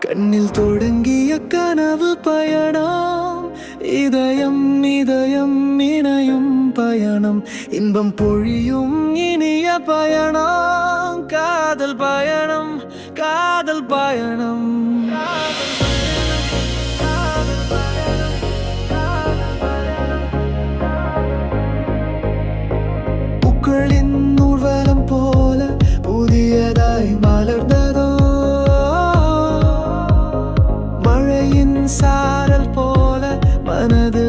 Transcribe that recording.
கண்ணில் தொடங்கிய கனவு பயணம். இதயம் இதயம் இணையும் பயணம். இன்பம் பொழியும் இனிய பயணம். காதல் பயணம் காதல் பயணம். சாரல் போல மனது